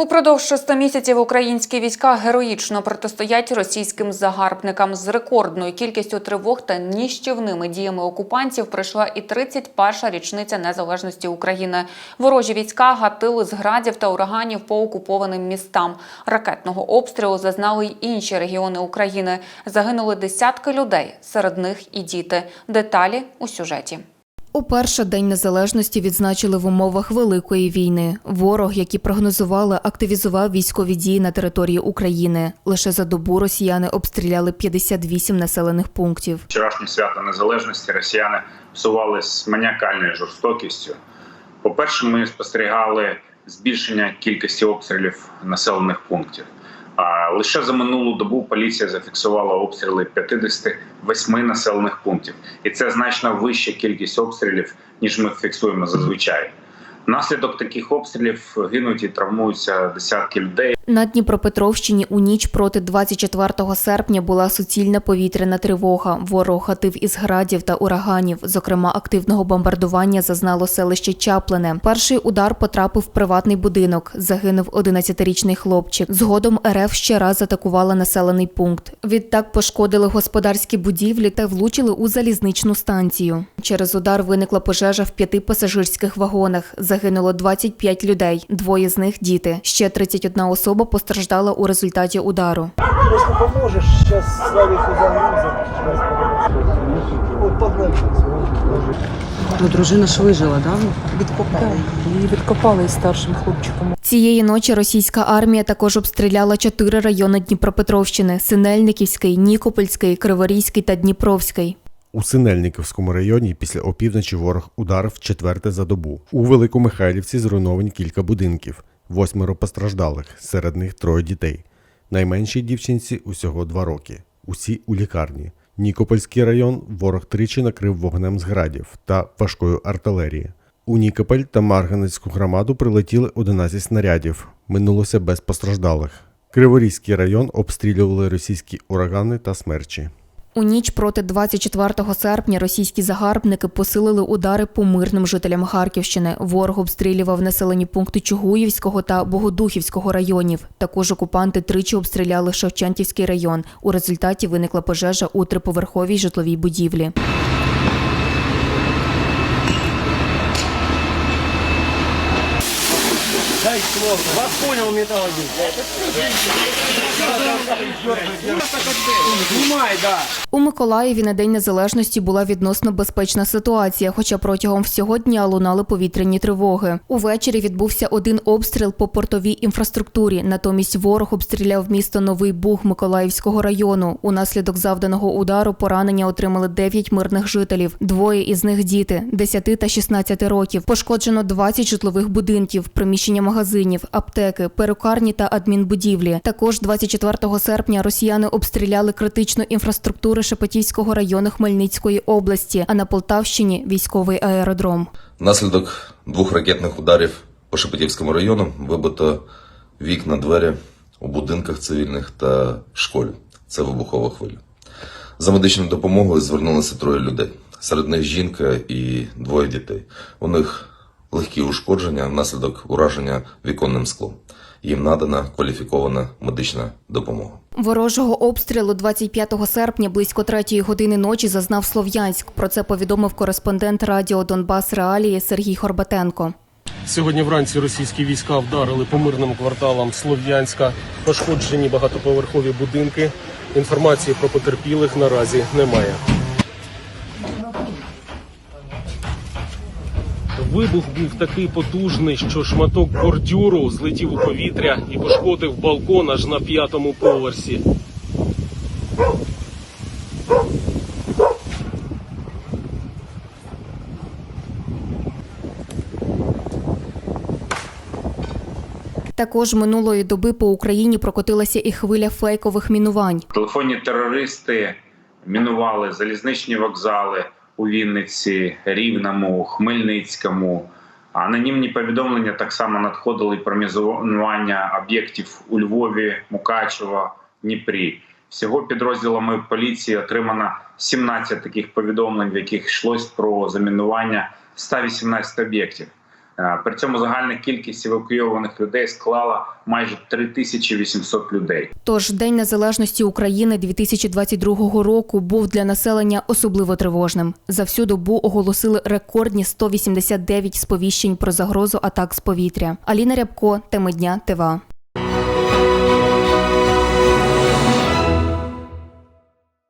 Упродовж шести місяців українські війська героїчно протистоять російським загарбникам з рекордною кількістю тривог та ніщівними діями окупантів. Прийшла і 31-ша річниця незалежності України. Ворожі війська гатили з градів та ураганів по окупованим містам. Ракетного обстрілу зазнали й інші регіони України. Загинули десятки людей, серед них і діти. Деталі у сюжеті. Уперше День Незалежності відзначили в умовах Великої війни. Ворог, які прогнозували, активізував військові дії на території України. Лише за добу росіяни обстріляли 58 населених пунктів. вчорашнє свято незалежності росіяни псували з маніакальною жорстокістю. По-перше, ми спостерігали збільшення кількості обстрілів населених пунктів. Лише за минулу добу поліція зафіксувала обстріли 58 населених пунктів, і це значно вища кількість обстрілів, ніж ми фіксуємо зазвичай. Внаслідок таких обстрілів гинуть і травмуються десятки людей. На Дніпропетровщині у ніч проти 24 серпня була суцільна повітряна тривога. Ворог гатив із градів та ураганів. Зокрема, активного бомбардування зазнало селище Чаплине. Перший удар потрапив в приватний будинок. Загинув 11-річний хлопчик. Згодом РФ ще раз атакувала населений пункт. Відтак пошкодили господарські будівлі та влучили у залізничну станцію. Через удар виникла пожежа в п'яти пасажирських вагонах. Загинуло 25 людей. Двоє з них діти. Ще 31 особа постраждала у результаті удару. Славику загрузим. Ну, дружина ж вижила, да? Відкопали. Її відкопали із старшим хлопчиком. Цієї ночі російська армія також обстріляла чотири райони Дніпропетровщини: Синельниківський, Нікопольський, Криворізький та Дніпровський. У Синельниківському районі після опівночі ворог ударив четверте за добу. У Великомихайлівці зруйновані кілька будинків, восьмеро постраждалих, серед них троє дітей. Найменшій дівчинці усього два роки. Усі у лікарні. Нікопольський район ворог тричі накрив вогнем з градів та важкою артилерії. У Нікополь та Марганецьку громаду прилетіли 11 снарядів. Минулося без постраждалих. Криворізький район обстрілювали російські урагани та смерчі. У ніч проти 24 серпня російські загарбники посилили удари по мирним жителям Харківщини. Ворог обстрілював населені пункти Чугуївського та Богодухівського районів. Також окупанти тричі обстріляли Шевченківський район. У результаті виникла пожежа у триповерховій житловій будівлі. Вас понял, да. У Миколаєві на День Незалежності була відносно безпечна ситуація, хоча протягом всього дня лунали повітряні тривоги. Увечері відбувся один обстріл по портовій інфраструктурі. Натомість ворог обстріляв місто Новий Буг Миколаївського району. Унаслідок завданого удару поранення отримали 9 мирних жителів. Двоє із них діти 10 та 16 років. Пошкоджено 20 житлових будинків, приміщення магазинів, аптеки, перукарні та адмінбудівлі. Також 24 серпня росіяни обстріляли критичну інфраструктуру Шепетівського району Хмельницької області, а на Полтавщині військовий аеродром. Внаслідок двох ракетних ударів по Шепетівському району вибито вікна, двері у будинках цивільних та школі. Це вибухова хвиля. За медичною допомогою звернулися троє людей. Серед них жінка і двоє дітей. У них легкі ушкодження внаслідок ураження віконним склом. Їм надана кваліфікована медична допомога. Ворожого обстрілу 25 серпня близько третьої години ночі зазнав Слов'янськ. Про це повідомив кореспондент радіо Донбас Реалії Сергій Хорбатенко. Сьогодні вранці російські війська вдарили по мирним кварталам Слов'янська, пошкоджені багатоповерхові будинки. Інформації про потерпілих наразі немає. Вибух був такий потужний, що шматок бордюру злетів у повітря і пошкодив балкон аж на п'ятому поверсі. Також минулої доби по Україні прокотилася і хвиля фейкових мінувань. Телефонні терористи мінували залізничні вокзали у Вінниці, Рівному, Хмельницькому. Анонімні повідомлення так само надходили про мінування об'єктів у Львові, Мукачево, Дніпрі. Всього підрозділами поліції отримано 17 таких повідомлень, в яких йшлось про замінування 118 об'єктів. Е, При цьому загальна кількість евакуйованих людей склала майже 3800 людей. Тож День Незалежності України 2022 року був для населення особливо тривожним. За всю добу оголосили рекордні 189 сповіщень про загрозу атак з повітря. Аліна Рябко, теми дня ТВА.